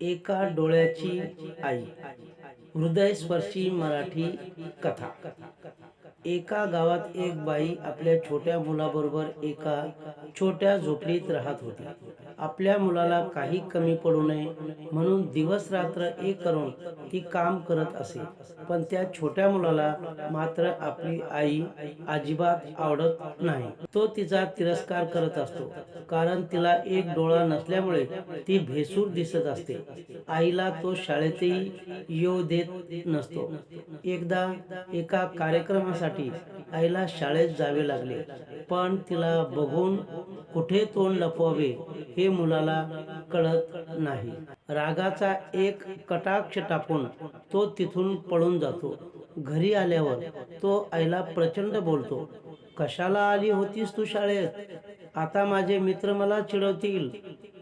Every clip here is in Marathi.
एका डोळ्याची आई. हृदयस्पर्शी मराठी कथा. एका गावात एक बाई आपल्या छोट्या मुलाबरोबर एका छोट्या झोपडीत राहत होती. आपल्या मुलाला काही कमी पडू नये म्हणून दिवस रात्र एक करून ती काम करत असे. पण त्या छोट्या मुलाला मात्र आपली आई अजिबात आवडत नाही. तो तिचा तिरस्कार करत असतो. कारण तिला एक डोळा नसल्यामुळे ती भेसूर दिसत असते. आईला तो शाळेतही येऊ देत नसतो. एकदा एका कार्यक्रमासाठी आईला शाळेत जावे लागले. पण तिला बघून कुठे तोंड लपवावे हे मुलाला कळत नाही. रागाचा एक कटाक्ष टाकून तो तिथून पळून जातो. घरी आल्यावर तो आईला प्रचंड बोलतो कशाला आली होतीस तू शाळेत? आता माझे मित्र मला चिडवतील.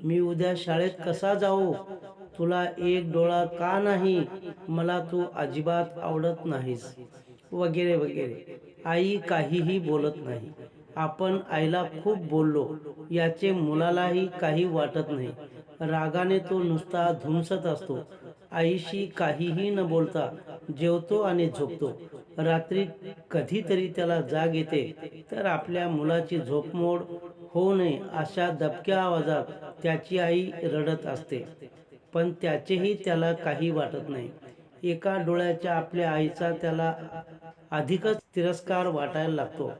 मी उद्या शाळेत कसा जाऊ? तुला एक डोळा का नाही? मला तू अजिबात आवडत नाहीस. वगैरे वगैरे. आई काहीही बोलत नाही. आपण आईला खूप बोललो. याचे मुलालाही काही वाटत नाही. रागाने तो नुसता धुमसत असतो. आईशी काहीही न बोलता जेवतो आणि झोपतो. रात्री कधीतरी त्याला जाग येते. तर आपल्या मुलाची झोपमोड होऊ नये अशा दबक्या आवाजात त्याची आई रडत असते. पण त्याचेही त्याला काही वाटत नाही. एका डोळ्याच्या आपल्या आईचा त्याला अधिकच तिरस्कार वाटायला लागतो.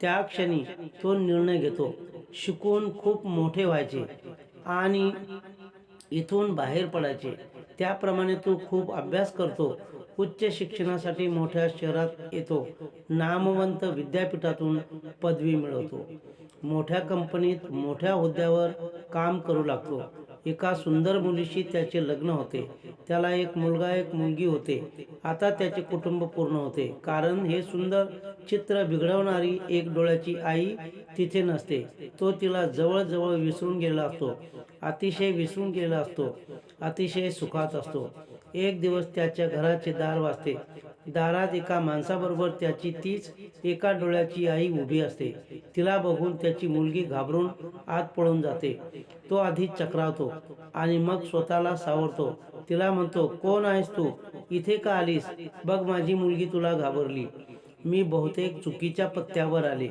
त्या क्षणी तो निर्णय घेतो. शिकून खूप मोठे व्हायचे आणि इथून बाहेर पडायचे. त्याप्रमाणे तो खूप अभ्यास करतो. उच्च शिक्षणासाठी मोठ्या शहरात येतो. नामवंत विद्यापीठातून पदवी मिळवतो. मोठ्या कंपनीत मोठ्या हुद्द्यावर काम करू लागतो. एका सुंदर मुलीशी त्याचे लग्न होते. त्याला एक मुलगा एक मुलगी होते. आता त्याचे कुटुंब पूर्ण होते. कारण हे सुंदर चित्र बिघडवणारी एक डोळ्याची आई तिथे नसते. तो तिला जवळजवळ विसरून गेला असतो. अतिशय विसरून गेला असतो. अतिशय सुखात असतो. एक दिवस त्याच्या घराचे दार वाजते. दारात एका माणसाबरोबर त्याची तीच एका डोळ्याची आई उभी असते. तिला बघून त्याची मुलगी घाबरून आत पळून जाते. तो आधी चक्रावतो आणि मग स्वतःला सावरतो. तिला म्हणतो कोण आहेस तू? इथे का आलीस? बघ माझी मुलगी तुला घाबरली. मी बहुतेक चुकीच्या पत्त्यावर आले.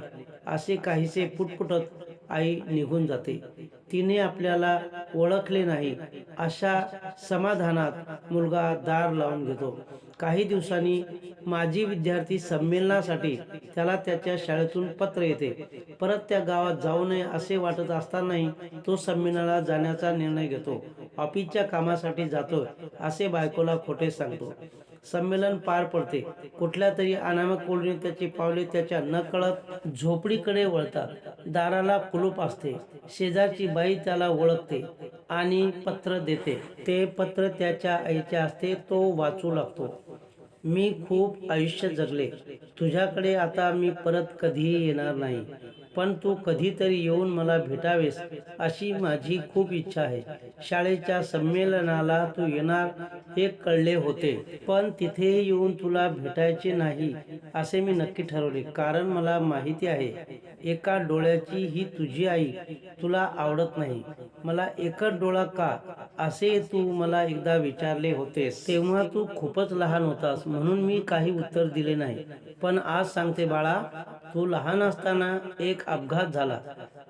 असे काहीसे पुटपुटत आई निघून जाते. तिने आपल्याला ओळखले नाही. अशा समाधानात मुलगा दार लावून घेतो. काही दिवसांनी माजी विद्यार्थी संमेलनासाठी त्याला त्याच्या शाळेतून पत्र येते. परत त्या गावात जाऊ नये असे वाटत असतानाही तो संमेलनाला जाण्याचा निर्णय घेतो. ऑफिसच्या कामासाठी जातो असे बायकोला खोटे सांगतो. संमेलन पार पडते. कुठल्या तरी अनामक कोळीने त्याची पावले त्याच्या नकळत झोपडीकडे वळतात. दाराला कुलूप असते. शेजारची बाई त्याला ओळखते आणि पत्र देते. ते पत्र त्याच्या आईचे असते तो वाचू लागतो. मी खूप आयुष्य जगले. तुझ्याकडे आता मी परत कधीही येणार नाही. पण तू कधीतरी येऊन मला भेटावेस अशी माझी खूप इच्छा आहे. शाळेच्या संमेलनाला तू येणार हे कळले होते पण तिथे येऊन तुला भेटायचे नाही असे मी नक्की ठरवले. कारण मला माहिती आहे एका डोळ्याची ही तुझी आई तुला आवडत नाही. मला एकच डोळा का? असे तू मला एकदा विचारले होतेस. तेव्हा तू खूपच लहान होतास म्हणून मी काही उत्तर दिले नाही. पण आज सांगते बाळा तू लहान असताना एक अपघात झाला.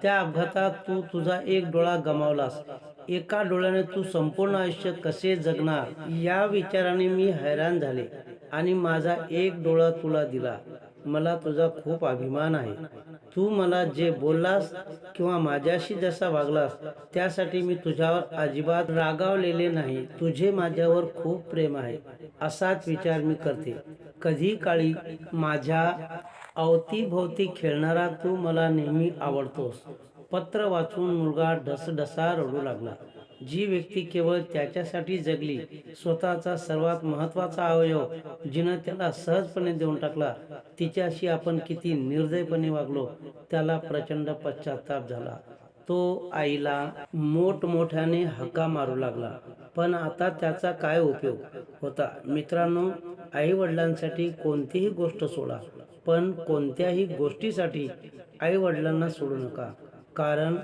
त्या अपघातात तू तुझा एक डोळा गमावलास. एका डोळ्याने तू संपूर्ण आयुष्य कसे जगणार या विचाराने मी हैराण झाले आणि माझा एक डोळा तुला दिला. मला तुझा खूप अभिमान आहे. तू मला जे बोललास किंवा माझ्याशी जसा वागलास त्यासाठी मी तुझ्यावर अजिबात रागावलेले नाही. तुझे माझ्यावर खूप प्रेम आहे. असाच विचार मी करते. कधी काळी माझ्या अवतीभोवती खेळणारा तू मला नेहमी आवडतोस. पत्र वाचून मुलगा ढसढसा रडू लागला. जी व्यक्ती केवळ त्याच्यासाठी जगली स्वतःचा सर्वात महत्त्वाचा अवयव जिनं त्याला सहजपणे देऊन टाकला तिच्याशी आपण किती निर्दयपणे वागलो त्याला प्रचंड पश्चाताप झाला. तो आईला मोठमोठ्याने हक्का मारू लागला. पण आता त्याचा काय उपयोग होता? मित्रांनो आई वडिलांसाठी कोणतीही गोष्ट सोडा पण कोणत्याही गोष्टीसाठी आई वडिलांना सोडू नका. कारण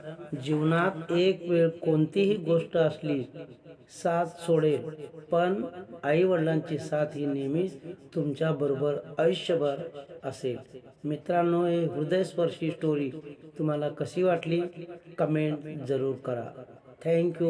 जीवनात एक वेळ कोणतीही गोष्ट असली साथ सोडेल पण आई वडिलांची साथ ही नेहमीच तुमच्या बरोबर आयुष्यभर असेल. मित्रांनो हे हृदयस्पर्शी स्टोरी तुम्हाला कशी वाटली? कमेंट जरूर करा. थँक्यू